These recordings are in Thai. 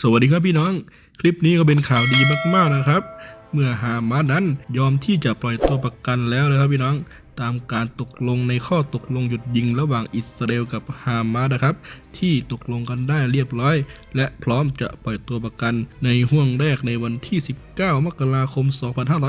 สวัสดีครับพี่น้อง คลิปนี้ก็เป็นข่าวดีมากๆนะครับ เมื่อฮามาสนั้นยอมที่จะปล่อยตัวประกันแล้วนะครับพี่น้อง ตามการตกลงในข้อตกลงหยุดยิงระหว่างอิสราเอลกับฮามาสนะครับ ที่ตกลงกันได้เรียบร้อย และพร้อมจะปล่อยตัวประกันในห่วงแรกในวันที่ 19 มกราคม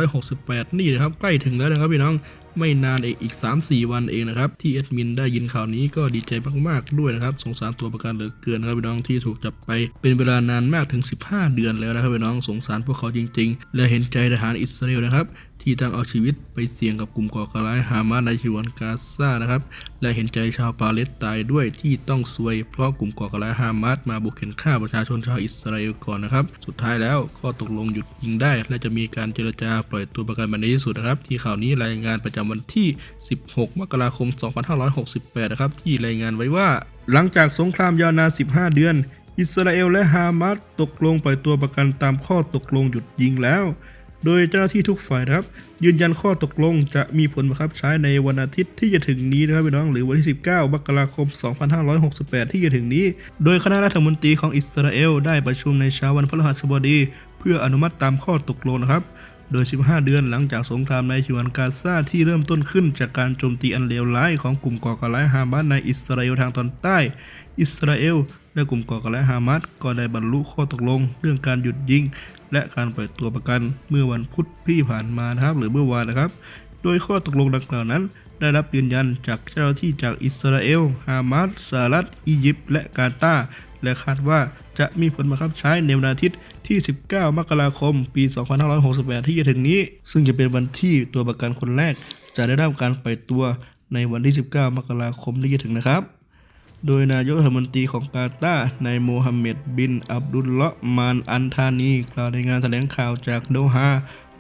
2568 นี่นะครับ ใกล้ถึงแล้วนะครับพี่น้องไม่นานเองอีก 3-4 วันเองนะครับ ที่แอดมินได้ยินข่าวนี้ก็ดีใจมากๆด้วยนะครับ สงสารตัวประกันเหลือเกินนะครับพี่น้องที่ถูกจับไปเป็นเวลานานมากถึง 15 เดือนแล้วนะครับพี่น้องสงสารพวกเขาจริง ๆ และเห็นใจทหารอิสราเอลนะครับ ที่ต้องเอาชีวิตไปเสี่ยงกับกลุ่มก่อการร้ายฮามาสในฉนวนกาซานะครับ และเห็นใจชาวปาเลสไตน์ด้วยที่ต้องซวย เพราะกลุ่มก่อการร้ายฮามาสมาบุกเข็นฆ่าประชาชนชาวอิสราเอลก่อนนะครับ สุดท้ายแล้วข้อตกลงหยุดยิงได้ และจะมีการเจรจาปล่อยตัวประกันมาในที่สุดนะครับ ที่ข่าวนี้รายงานประจำวันที่ 16 มกราคม 2568 นะครับ ที่รายงานไว้ว่า หลังจากสงครามยาวนาน 15 เดือนอิสราเอลและฮามาสตกลงปล่อยตัวประกันตามข้อตกลงหยุดยิงแล้ว โดยเจ้าหน้าที่ทุกฝ่ายนะครับ ยืนยันข้อตกลงจะมีผลบังคับใช้ในวันอาทิตย์ที่จะถึงนี้นะครับพี่น้องหรือวันที่ 19มกราคม 2568 ที่จะถึงนี้ โดยคณะรัฐมนตรีของอิสราเอลได้ประชุมในเช้าวันพฤหัสบดี เพื่ออนุมัติตามข้อตกลงนะครับโดย 15 เดือนหลังจากสงครามในฉนวนกาซาที่เริ่มต้นขึ้นจากการโจมตีอันเลวร้ายของกลุ่มก่อการร้ายฮามาสในอิสราเอลทางตอนใต้ อิสราเอลและกลุ่มก่อการร้ายฮามาสก็ได้บรรลุข้อตกลง เรื่องการหยุดยิง และการปล่อยตัวประกันเมื่อวันพุธที่ผ่านมานะครับ หรือเมื่อวานนะครับ โดยข้อตกลงดังกล่าวนั้น ได้รับยืนยันจากเจ้าหน้าที่จากอิสราเอล ฮามาสสหรัฐ อียิปต์และกาตาร์และคาดว่าจะมีผลบังคับใช้ในวันอาทิตย์ที่ 19 มกราคม ปี 2568 ที่จะถึงนี้ ซึ่งจะเป็นวันที่ตัวประกันคนแรก จะได้รับการปล่อยตัวในวันที่ 19 มกราคมที่จะถึงนะครับ โดยนายกรัฐมนตรีของกาตาร์นายโมฮัมเหม็ดบิน อับดุลละมานอันธานี กล่าวในงานแถลงข่าวจากโดฮา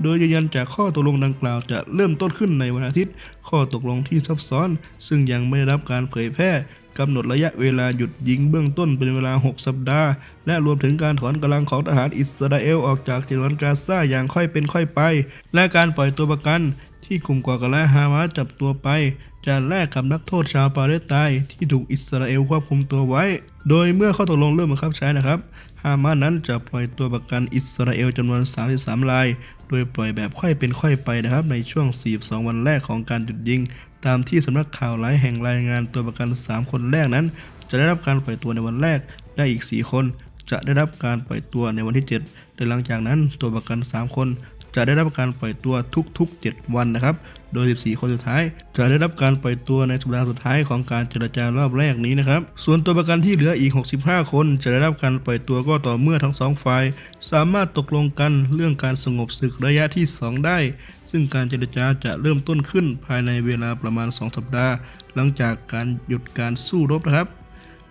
โดยยืนยันจากข้อตกลงดังกล่าวจะเริ่มต้นขึ้นในวันอาทิตย์ ข้อตกลงที่ซับซ้อน ซึ่งยังไม่ได้รับการเผยแพร่กำหนดระยะเวลาหยุดยิงเบื้องต้นเป็นเวลา 6 สัปดาห์ และรวมถึงการถอนกำลังของทหารอิสราเอลออกจากฉนวนกาซาอย่างค่อยเป็นค่อยไป และการปล่อยตัวประกันที่กลุ่มก่อการร้ายฮามาสจับตัวไป จะแลกกับนักโทษชาวปาเลสไตน์ที่ถูกอิสราเอลควบคุมตัวไว้ โดยเมื่อข้อตกลงเริ่มบังคับใช้นะครับ ฮามาสนั้นจะปล่อยตัวประกันอิสราเอลจำนวน 33 ราย โดยปล่อยแบบค่อยเป็นค่อยไปนะครับ ในช่วง 42 วันแรกของการหยุดยิง ตามที่สำนักข่าวหลายแห่งรายงานตัวประกัน 3 คนแรกนั้น จะได้รับการปล่อยตัวในวันแรก และอีก 4 คน จะได้รับการปล่อยตัวในวันที่ 7 โดยหลังจากนั้นตัวประกัน 3 คน จะได้รับการปล่อยตัวทุกๆ 7 วันนะครับ โดย 14 คนสุดท้าย จะได้รับการปล่อยตัวในสัปดาห์สุดท้ายของการเจรจารอบแรกนี้นะครับ ส่วนตัวประกันที่เหลืออีก 65 คน จะได้รับการปล่อยตัวก็ต่อเมื่อทั้งสองฝ่ายสามารถตกลงกันเรื่องการสงบศึกระยะที่ 2 ได้ ซึ่งการเจรจาจะเริ่มต้นขึ้นภายในเวลาประมาณ 2 สัปดาห์ หลังจากการหยุดการสู้รบนะครับ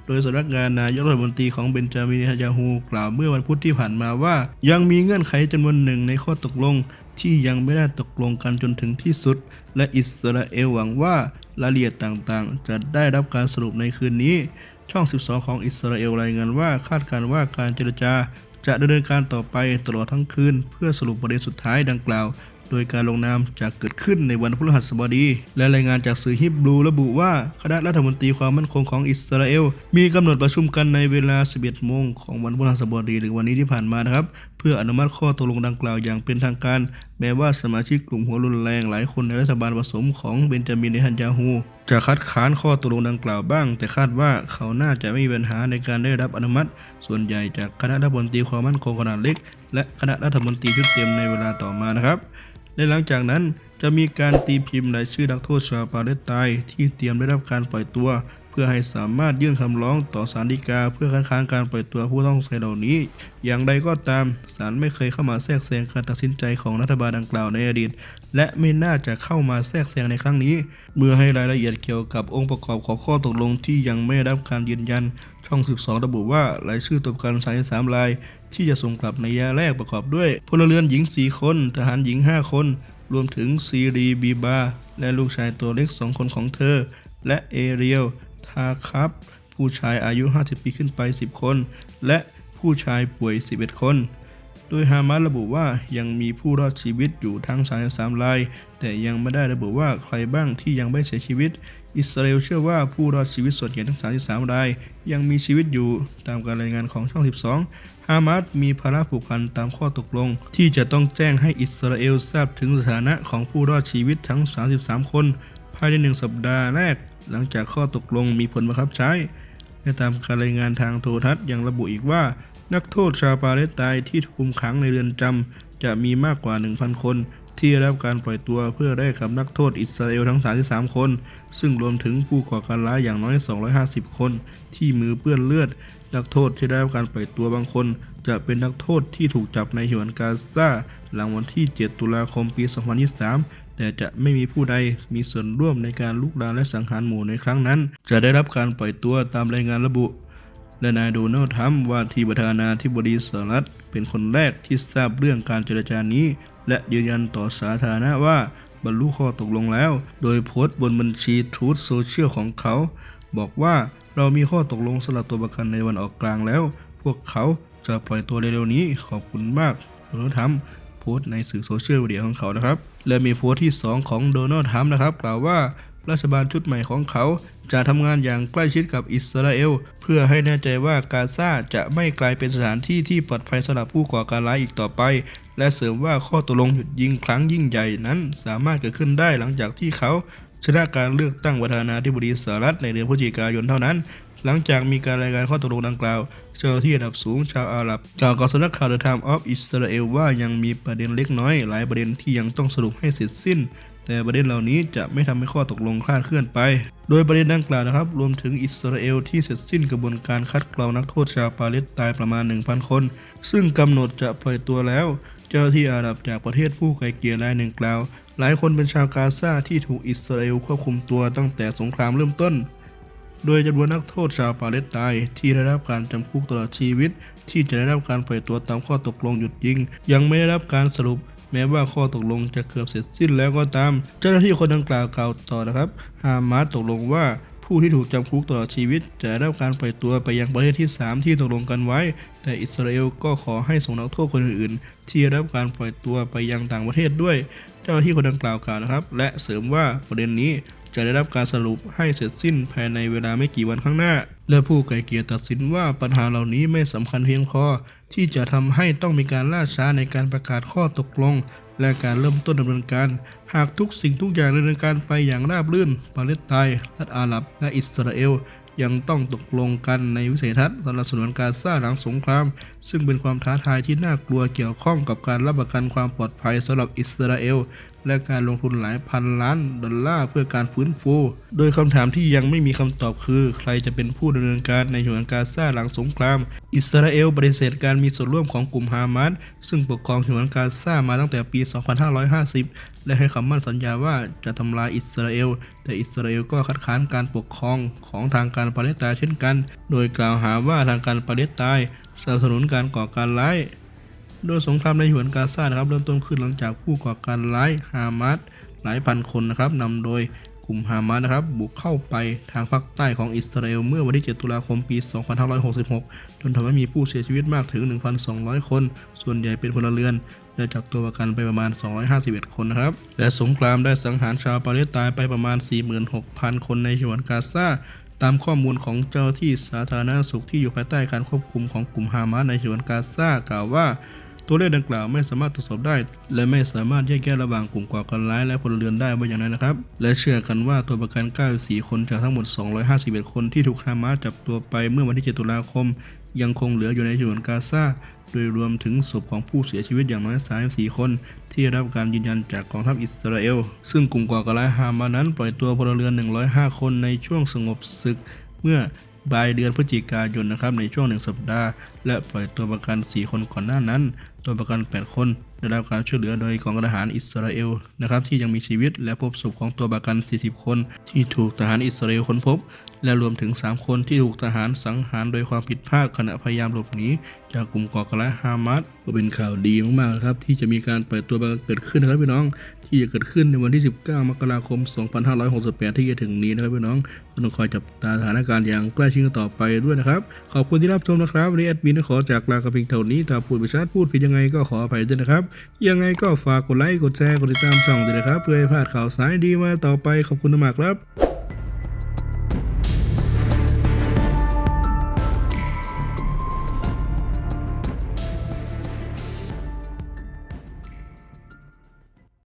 โดยสำนักงานนายกรัฐมนตรีของเบนจามินเนทันยาฮูกล่าวเมื่อวันพุธที่ผ่านมาว่า ยังมีเงื่อนไขจำนวนหนึ่งในข้อตกลง ที่ยังไม่ได้ตกลงกันจนถึงที่สุด และอิสราเอลหวังว่ารายละเอียดต่างๆ จะได้รับการสรุปในคืนนี้ ช่อง 12 ของอิสราเอลรายงานว่าคาดการณ์ว่าการเจรจา จะดำเนินการต่อไปตลอดทั้งคืน เพื่อสรุปประเด็นสุดท้ายดังกล่าว โดยการลงนามจะเกิดขึ้นในวันพฤหัสบดี และรายงานจากสื่อฮิบรูระบุว่าคณะรัฐมนตรีความมั่นคงของอิสราเอล มีกำหนดประชุมกันในเวลา 11 โมงของวันพฤหัสบดี หรือวันนี้ที่ผ่านมานะครับ เพื่ออนุมัติข้อตกลงดังกล่าวอย่างเป็นทางการ แม้ว่าสมาชิกกลุ่มหัวรุนแรงหลายคนในรัฐบาลผสมของเบนจามินเนทันยาฮูจะคัดค้านข้อตกลงดังกล่าวบ้าง แต่คาดว่าเขาน่าจะไม่มีปัญหาในการได้รับอนุมัติ ส่วนใหญ่จากคณะรัฐมนตรีความมั่นคงขนาดเล็ก และคณะรัฐมนตรีชุดเต็มในเวลาต่อมานะครับ และหลังจากนั้นจะมีการตีพิมพ์รายชื่อนักโทษชาวปาเลสไตน์ที่เตรียมได้รับการปล่อยตัว เพื่อให้สามารถยื่นคำร้องต่อศาลฎีกา เพื่อคัดค้านการปล่อยตัวผู้ต้องสงสัยเหล่านี้ อย่างใดก็ตามศาลไม่เคยเข้ามาแทรกแซงการตัดสินใจของรัฐบาลดังกล่าวในอดีต และไม่น่าจะเข้ามาแทรกแซงในครั้งนี้ เมื่อให้รายละเอียดเกี่ยวกับองค์ประกอบของข้อตกลงที่ยังไม่ได้รับการยืนยัน ช่อง 12 ระบุว่ารายชื่อตัวประกัน33ราย ที่จะส่งกลับในยะแรกประกอบด้วย พลเรือนหญิง 4 คน ทหารหญิง 5 คน รวมถึงซีรีบีบา และลูกชายตัวเล็ก 2 คนของเธอ และเอเรียลทาคับ ผู้ชายอายุ 50 ปีขึ้นไป 10 คน และผู้ชายป่วย 11 คนโดดยฮามาสระบุว่ายังมีผู้รอดชีวิตอยู่ทั้ง 33 ราย แต่ยังไม่ได้ระบุว่าใครบ้างที่ยังไม่เสียชีวิต อิสราเอลเชื่อว่าผู้รอดชีวิตส่วนใหญ่ทั้ง 33 ราย ยังมีชีวิตอยู่ตามการรายงานของช่อง 12 ฮามาสมีภาระผูกพันตามข้อตกลง ที่จะต้องแจ้งให้อิสราเอลทราบถึงสถานะของผู้รอดชีวิตทั้ง 33 คน ภายในหนึ่งสัปดาห์แรก หลังจากข้อตกลงมีผลบังคับใช้ และตามการรายงานทางโทรทัศน์ยังระบุอีกว่า นักโทษชาวปาเลสไตน์ที่ถูกคุมขังในเรือนจำจะมีมากกว่า 1,000 คน ที่ได้รับการปล่อยตัวเพื่อได้กับนักโทษอิสราเอลทั้ง 33 คน ซึ่งรวมถึงผู้ก่อการร้ายอย่างน้อย 250 คน ที่มือเปื้อนเลือด นักโทษที่ได้รับการปล่อยตัวบางคน จะเป็นนักโทษที่ถูกจับในฉนวนกาซาหลังวันที่ 7 ตุลาคมปี 2023แต่จะไม่มีผู้ใดมีส่วนร่วมในการลุกลามและสังหารหมู่ในครั้งนั้น จะได้รับการปล่อยตัวตามรายงานระบุ และนายโดนัลด์ทรัมป์ว่าที่ประธานาธิบดีสหรัฐเป็นคนแรกที่ทราบเรื่องการเจรจานี้ และยืนยันต่อสาธารณะว่าบรรลุข้อตกลงแล้ว โดยโพสต์บนบัญชีทูตโซเชียลของเขา บอกว่าเรามีข้อตกลงสำหรับตัวประกันในวันออกกลางแล้ว พวกเขาจะปล่อยตัวเร็วๆนี้ขอบคุณมากโดนัลด์ทรัมป์โพสต์ในสื่อโซเชียลมีเดียของเขานะครับ และมีโพสต์ที่ 2 ของโดนัลด์ทรัมป์นะครับ กล่าวว่ารัฐบาลชุดใหม่ของเขา จะทำงานอย่างใกล้ชิดกับอิสราเอล เพื่อให้แน่ใจว่ากาซาจะไม่กลายเป็นสถานที่ที่ปลอดภัยสำหรับผู้ก่อการร้ายอีกต่อไป และเสริมว่าข้อตกลงหยุดยิงครั้งยิ่งใหญ่นั้นสามารถเกิดขึ้นได้หลังจากที่เขา ชนะการเลือกตั้งประธานาธิบดีสหรัฐในเดือนพฤศจิกายนเท่านั้น หลังจากมีการรายงานข้อตกลงดังกล่าว เจ้าหน้าที่ระดับสูงชาวอาหรับกล่าวกับสำนักข่าว The Times of Israel ว่ายังมีประเด็นเล็กน้อย หลายประเด็นที่ยังต้องสรุปให้เสร็จสิ้น แต่ประเด็นเหล่านี้จะไม่ทำให้ข้อตกลงคลาดเคลื่อนไป โดยประเด็นดังกล่าวนะครับ รวมถึงอิสราเอลที่เสร็จสิ้นกระบวนการคัดกรองนักโทษชาวปาเลสไตน์ประมาณ 1,000 คน ซึ่งกำหนดจะปล่อยตัวแล้ว เจ้าหน้าที่อาหรับจากประเทศผู้ไกลเกลี่ยรายหนึ่งกล่าว หลายคนเป็นชาวกาซาที่ถูกอิสราเอลควบคุมตัวตั้งแต่สงครามเริ่มต้น โดยจำนวนนักโทษชาวปาเลสไตน์ที่ได้รับการจำคุกตลอดชีวิต ที่จะได้รับการปล่อยตัวตามข้อตกลงหยุดยิง ยังไม่ได้รับการสรุป แม้ว่าข้อตกลงจะเกือบเสร็จสิ้นแล้วก็ตาม เจ้าหน้าที่คนดังกล่าวกล่าวต่อนะครับ ฮามาสตกลงว่าผู้ที่ถูกจำคุกตลอดชีวิต จะได้รับการปล่อยตัวไปยังประเทศที่ 3 ที่ตกลงกันไว้ แต่อิสราเอลก็ขอให้ส่งนักโทษคนอื่นๆ ที่ได้รับการปล่อยตัวไปยังต่างประเทศด้วย เจ้าหน้าที่คนดังกล่าวกล่าวนะครับ และเสริมว่าประเด็นนี้จะได้รับการสรุปให้เสร็จสิ้นภายในเวลาไม่กี่วันข้างหน้า และผู้ไกลเกลี่ยตัดสินว่าปัญหาเหล่านี้ไม่สำคัญเพียงพอที่จะทำให้ต้องมีการล่าช้าในการประกาศข้อตกลง และการเริ่มต้นดำเนินการ หากทุกสิ่งทุกอย่างดำเนินการไปอย่างราบรื่นปาเลสไตน์รัฐอาหรับและอิสราเอล ยังต้องตกลงกันในวิสัยทัศน์สำหรับสนวนกาซาหลังสงคราม ซึ่งเป็นความท้าทายที่น่ากลัวเกี่ยวข้องกับการรับประกันความปลอดภัยสำหรับอิสราเอล และการลงทุนหลายพันล้านดอลลาร์เพื่อการฟื้นฟู โดยคำถามที่ยังไม่มีคำตอบคือ ใครจะเป็นผู้ดำเนินการในสนวนกาซาหลังสงคราม อิสราเอลปฏิเสธการมีส่วนร่วมของกลุ่มฮามาสซึ่งปกครองฉนวนกาซามาตั้งแต่ปี 2550 และให้คำมั่นสัญญาว่าจะทำลายอิสราเอล แต่อิสราเอลก็คัดค้านการปกครองของทางการปาเลสไตน์เช่นกัน โดยกล่าวหาว่าทางการปาเลสไตน์สนับสนุนการก่อการร้าย โดยสงครามในฉนวนกาซานะครับเริ่มต้นขึ้นหลังจากผู้ก่อการร้ายฮามาสหลายพันคนนะครับนำโดย กลุ่มฮามาสนะครับ บุกเข้าไปทางภาคใต้ของอิสราเอลเมื่อวันที่ 7 ตุลาคมปี 2566 จนทำให้มีผู้เสียชีวิตมากถึง 1,200 คน ส่วนใหญ่เป็นพลเรือนและจับตัวประกันไปประมาณ 251 คนนะครับ และสงครามได้สังหารชาวปาเลสไตน์ไปประมาณ 46,000 คนในฉนวนกาซาตามข้อมูลของเจ้าหน้าที่สาธารณสุขที่อยู่ภายใต้การควบคุมของกลุ่มฮามาสในฉนวนกาซากล่าวว่า ตัวเลขดังกล่าวไม่สามารถตรวจสอบได้ และไม่สามารถแยกแยะระหว่างกลุ่มก่อการร้ายและพลเรือนได้ว่าอย่างไรนะครับ และเชื่อกันว่าตัวประกัน 94 คนจากทั้งหมด 251 คนที่ถูกฮามาสจับตัวไปเมื่อวันที่ 7 ตุลาคม ยังคงเหลืออยู่ในฉนวนกาซาโดยรวมถึงศพของผู้เสียชีวิตอย่างน้อย 34 คน ที่ได้รับการยืนยันจากกองทัพอิสราเอล ซึ่งกลุ่มก่อการร้ายฮามาสนั้นปล่อยตัวพลเรือน 105 คนในช่วงสงบศึกเมื่อ ปลายเดือนพฤศจิกายนนะครับในช่วงหนึ่งสัปดาห์ และปล่อยตัวประกัน 4 คนก่อนหน้านั้น ตัวประกัน 8 คนได้รับการช่วยเหลือโดยกองทหารอิสราเอลนะครับที่ยังมีชีวิตและพบศพของตัวประกัน 40 คน ที่ถูกทหารอิสราเอลค้นพบ และรวมถึง 3 คนที่ถูกทหารสังหารโดยความผิดพลาดขณะพยายามหลบหนีจากกลุ่มก่อการร้ายฮามาสก็เป็นข่าวดีมากๆครับ ที่จะมีการเปิดตัวประกันเกิดขึ้นนะครับพี่น้อง ที่จะเกิดขึ้นในวันที่ 19 มกราคม 2568 ที่จะถึงนี้นะครับพี่น้องต้องคอยจับตาสถานการณ์อย่างใกล้ชิดต่อไปด้วยนะครับ ขอบคุณที่รับชมนะครับวันนี้แอดมินขอจากลากับเพียงเท่านี้ถ้าพูดไปชัดพูดผิดยังไงก็ขออภัยด้วยนะครับ ยังไงก็ฝากกดไลค์กดแชร์กดติดตามช่องด้วยนะครับ เพื่อให้พลาดข่าวสารดีมาต่อไปขอบคุณมากครับ